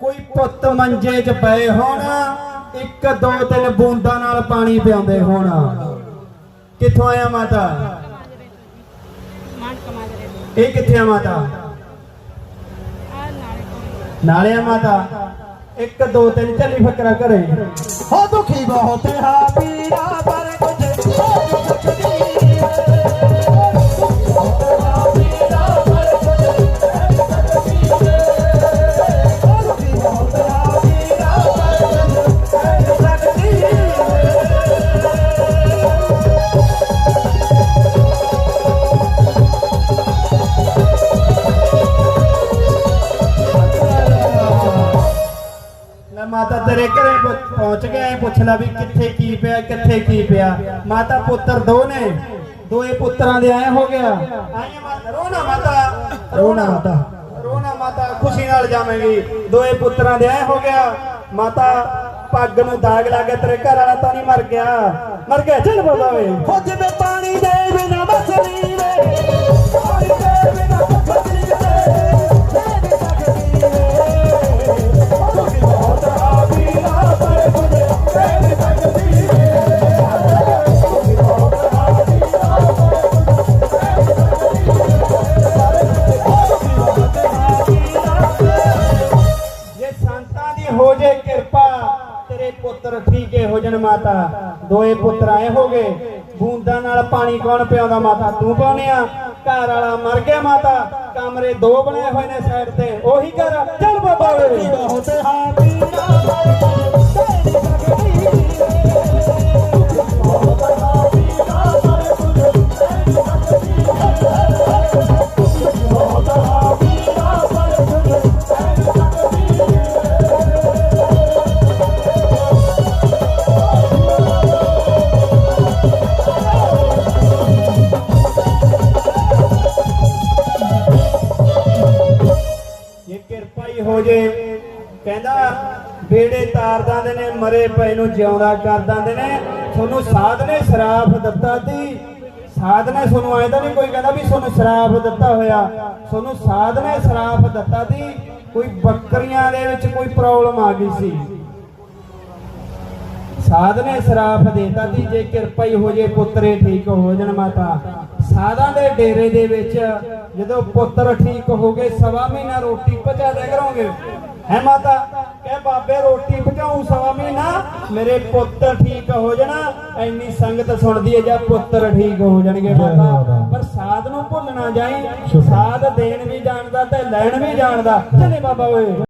ਕੋਈ ਪੁੱਤ ਮੰਜੇ 'ਚ ਪਏ ਹੋਣ ਇੱਕ ਦੋ ਤਿੰਨ ਬੂੰਦਾਂ ਨਾਲ ਪਾਣੀ ਪਿਆਉਂਦੇ ਹੋਣ। ਕਿੱਥੋਂ ਆਇਆ ਮਾਤਾ? ਇਹ ਕਿੱਥੇ ਆ ਮਾਤਾ? ਨਾਲੇ ਆ। ਮਾਤਾ। ਇੱਕ ਦੋ ਤਿੰਨ ਚੱਲੀ ਫਕਰਾ ਕਰੇ ਹੋ ਦੁਖੀ ਬਹੁਤ ਹਾਂ ਪੀਰਾ ਪਰ ਮਾਤਾ ਤੇਰੇ ਘਰੇ ਪਹੁੰਚ ਐ ਪੁੱਛ ਲੈ ਵੀ ਕਿੱਥੇ ਕੀ ਪਿਆ ਕਿੱਥੇ ਕੀ ਪਿਆ। ਮਾਤਾ ਪੁੱਤਰ ਦੋ ਨੇ ਦੋਏ ਪੁੱਤਰਾਂ ਦੇ ਆਏ ਹੋ ਗਿਆ। ਆਈਏ ਮਾਤਾ ਰੋਣਾ ਮਾਤਾ ਰੋਣਾ। ਮਾਤਾ। ਰੋਣਾ ਮਾਤਾ ਖੁਸ਼ੀ ਨਾਲ ਜਾਵੇਂਗੀ। ਦੋਏ ਪੁੱਤਰਾਂ ਦੇ ਆਏ ਹੋ ਗਿਆ। ਮਾਤਾ ਪੱਗ ਨੂੰ ਦਾਗ ਲੱਗ ਗਿਆ ਤੇਰੇ ਘਰ ਵਾਲਾ ਤਾਂ ਨਹੀਂ ਮਰ ਗਿਆ। ਮਰ ਗਿਆ ਚੱਲ ਬਾਬਾ ਵੇ। ਹੋ ਜਿਵੇਂ ਮਾਤਾ ਦੋਏ ਪੁੱਤਰ ਆਏ ਹੋਗੇ। ਬੂੰਦਾਂ ਨਾਲ ਪਾਣੀ ਕੌਣ ਪਿਆਉਂਦਾ ਮਾਤਾ? ਤੂੰ ਪਾਉਣਿਆ ਘਰ ਵਾਲਾ ਮਰ ਗਿਆ ਮਾਤਾ। ਕਮਰੇ ਦੋ ਬਣੇ ਹੋਏ ਨੇ ਸਾਈਡ ਤੇ। ਉਹੀ ਘਰ ਚੱਲ ਬਾਬਾ। ਵੇ ਬਹੁਤ ਹਾਂ ਹੋ ਜੇ ਕਹਿੰਦਾ ਬੇੜੇ ਤਾਰ ਦਿੰਦੇ ਨੇ, ਮਰੇ ਪਏ ਨੂੰ ਜਿਉਂਦਾ ਕਰ ਦਿੰਦੇ ਨੇ। ਤੁਹਾਨੂੰ ਸਾਧ ਨੇ ਸ਼ਰਾਫ ਦਿੱਤਾ ਤੀ ਸਾਧ ਨੇ ਤੁਹਾਨੂੰ ਆਏ ਤਾਂ ਨਹੀਂ ਕੋਈ ਕਹਿੰਦਾ ਵੀ ਤੁਹਾਨੂੰ ਸ਼ਰਾਫ ਦਿੱਤਾ ਹੋਇਆ। ਤੁਹਾਨੂੰ ਸਾਧ ਨੇ ਸ਼ਰਾਫ ਦਿੱਤਾ ਤੀ ਕੋਈ ਬੱਕਰੀਆਂ ਦੇ ਵਿੱਚ ਕੋਈ ਪ੍ਰੋਬਲਮ ਆ ਗਈ ਸੀ। ਸਾਧ ਨੇ ਸ਼ਰਾਫ ਦੇਤਾ ਤੀ ਜੇ ਕਿਰਪਾ ਹੀ ਹੋ ਜੇ ਪੁੱਤਰੇ, ਠੀਕ ਹੋ ਜਾਣ ਮਾਤਾ। ਸਾਧਾਂ ਦੇ ਡੇਰੇ ਦੇ ਵਿੱਚ ਜਦੋਂ ਪੁੱਤਰ ਠੀਕ ਹੋ ਗਏ ਸਵਾ ਮਹੀਨਾ ਰੋਟੀ ਪਚਾ ਦਿਆ ਕਰੋਗੇ। ਹੈ ਮਾਤਾ ਕਹਿ ਬਾਬੇ ਰੋਟੀ ਪਚਾਉ ਸਵਾ ਮਹੀਨਾ? ਮੇਰੇ ਪੁੱਤਰ ਠੀਕ ਹੋ ਜਾਣਾ ਐਨੀ ਸੰਗਤ ਸੁਣਦੀ ਹੈ ਜਾਂ ਪੁੱਤਰ ਠੀਕ ਹੋ ਜਾਣਗੇ ਮਾਤਾ। ਪਰ ਸਾਧ ਨੂੰ ਭੁੱਲਣਾ ਜਾਈ ਸਾਧ ਦੇਣ ਵੀ ਜਾਣਦਾ ਤੇ ਲੈਣ ਵੀ ਜਾਣਦਾ। ਚੱਲੇ ਬਾਬਾ ਓਏ।